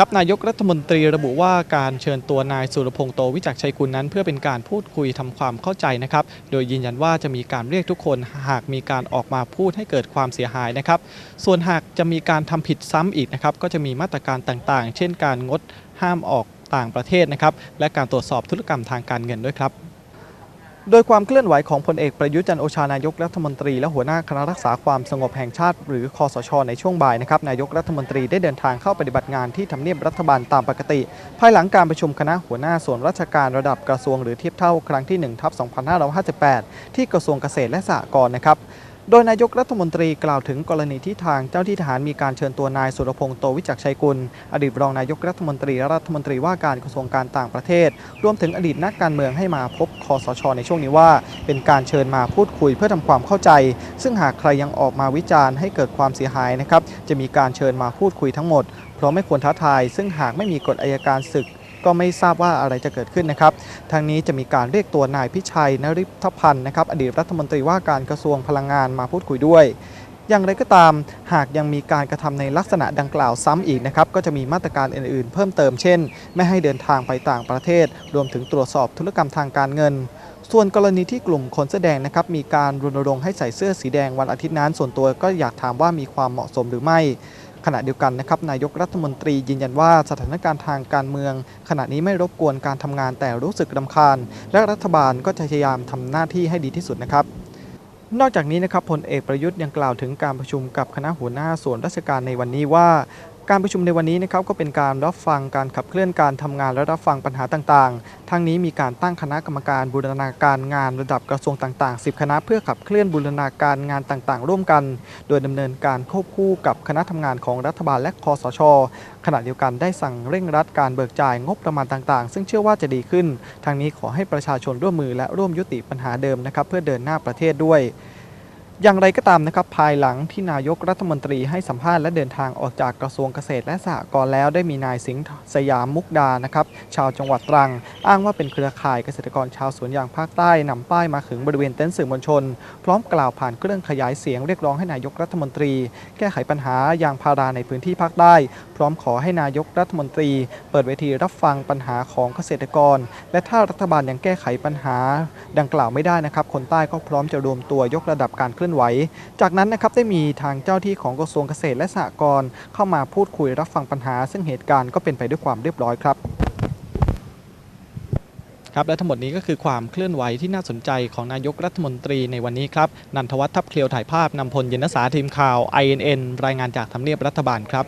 ครับนายกรัฐมนตรีระบุว่าการเชิญตัวนายสุรพงษ์โตวิจักชัยกุลนั้น เพื่อเป็นการพูดคุยทำความเข้าใจนะครับ โดยยืนยันว่าจะมีการเรียกทุกคนหากมีการออกมาพูดให้เกิดความเสียหายนะครับ ส่วนหากจะมีการทำผิดซ้ำอีกนะครับ ก็จะมีมาตรการต่างๆ เช่นการงดห้ามออกต่างประเทศนะครับ และการตรวจสอบธุรกรรมทางการเงินด้วยครับ โดยความเคลื่อนไหวของพลเอกประยุทธ์จันโอชานายกรัฐมนตรี และหัวหน้าคณะรักษาความสงบแห่งชาติ หรือคอสช ในช่วงบ่ายนะครับนายกรัฐมนตรีได้เดินทางเข้าปฏิบัติงานที่ทำเนียบรัฐบาลตามปกติ ภายหลังการประชุมคณะหัวหน้าส่วนราชการระดับกระทรวงหรือเทียบเท่าครั้งที่1ทับ2558 ที่กระทรวงเกษตรและสหกรณ์นะครับ โดยนายกรัฐมนตรีกล่าวถึงกรณีที่ทางเจ้าที่ทหารมีการเชิญตัวนายสุรพงษ์โตวิจักชัยกุล อดีตรองนายกรัฐมนตรีรัฐมนตรีว่าการกระทรวงการต่างประเทศ รวมถึงอดีตนักการเมืองให้มาพบคอสชในช่วงนี้ว่า เป็นการเชิญมาพูดคุยเพื่อทำความเข้าใจ ซึ่งหากใครยังออกมาวิจารณ์ให้เกิดความเสียหายนะครับจะมีการเชิญมาพูดคุยทั้งหมด เพราะไม่ควรท้าทาย ซึ่งหากไม่มีกฎอายการศึก ก็ไม่ทราบว่าอะไรจะเกิดขึ้นนะครับ ทางนี้จะมีการเรียกตัวนายพิชัยนริพพันธ์นะครับอดีตรัฐมนตรีว่าการกระทรวงพลังงานมาพูดคุยด้วยอย่างไรก็ตามหากยังมีการกระทำในลักษณะดังกล่าวซ้ำอีกนะครับก็จะมีมาตรการอื่น ๆ เพิ่มเติมเช่น ไม่ให้เดินทางไปต่างประเทศ รวมถึงตรวจสอบธุรกรรมทางการเงิน ส่วนกรณีที่กลุ่มคนเสื้อแดงนะครับมีการรณรงค์ให้ใส่เสื้อสีแดงวันอาทิตย์นั้น ส่วนตัวก็อยากถามว่ามีความเหมาะสมหรือไม่ ขณะเดียวกันนะครับนายกรัฐมนตรียืนยันว่าสถานการณ์ทางการเมือง ขณะนี้ไม่รบกวนการทำงานแต่รู้สึกรำคาญ และรัฐบาลก็จะพยายามทำหน้าที่ให้ดีที่สุดนะครับนอกจากนี้นะครับพลเอกประยุทธ์ยังกล่าวถึงการประชุมกับคณะหัวหน้าส่วนราชการในวันนี้ว่า การประชุมในวันนี้นะครับก็เป็นการรับฟังการขับเคลื่อนการทำงานและรับฟังปัญหาต่างๆ ทั้งนี้มีการตั้งคณะกรรมการบูรณาการงานระดับกระทรวงต่างๆ 10 คณะเพื่อขับเคลื่อนบูรณาการงานต่างๆ ร่วมกัน โดยดำเนินการควบคู่กับคณะทำงานของรัฐบาลและคอสช ขณะเดียวกันได้สั่งเร่งรัดการเบิกจ่ายงบประมาณต่างๆ ซึ่งเชื่อว่าจะดีขึ้น ทางนี้ขอให้ประชาชนร่วมมือและร่วมยุติปัญหาเดิมนะครับเพื่อเดินหน้าประเทศด้วย อย่างไรก็ตามนะครับภายหลังที่นายกรัฐมนตรีให้สัมภาษณ์และเดินทางออกจากกระทรวงเกษตรและสหกรณ์แล้วได้มีนายสิงห์สยามมุกดานะครับชาวจังหวัดตรัง อ้างว่าเป็นเครือข่ายเกษตรกรชาวสวนยางภาคใต้นำป้ายมาขึงบริเวณเต็นท์สื่อมวลชน พร้อมกล่าวผ่านเครื่องขยายเสียงเรียกร้องให้นายกรัฐมนตรี แก้ไขปัญหายางพาราในพื้นที่ภาคใต้ พร้อมขอให้นายกรัฐมนตรี เปิดเวทีรับฟังปัญหาของเกษตรกร และถ้ารัฐบาลยังแก้ไขปัญหา ดังกล่าวไม่ได้นะครับคนใต้ก็พร้อมจะรวมตัวยกระดับการเคลื่อนไหว จากนั้นนะครับได้มีทางเจ้าที่ของกระทรวงเกษตรและสหกรณ์เข้ามาพูดคุยรับฟังปัญหา ซึ่งเหตุการณ์ก็เป็นไปด้วยความเรียบร้อยครับครับและทั้งหมดนี้ก็คือความเคลื่อนไหวที่น่าสนใจของนายกรัฐมนตรีในวันนี้ครับนันทวัฒน์ทับเคลียวถ่ายภาพนำพลเยนสาทีมข่าว INN รายงานจากทำเนียบรัฐบาลครับ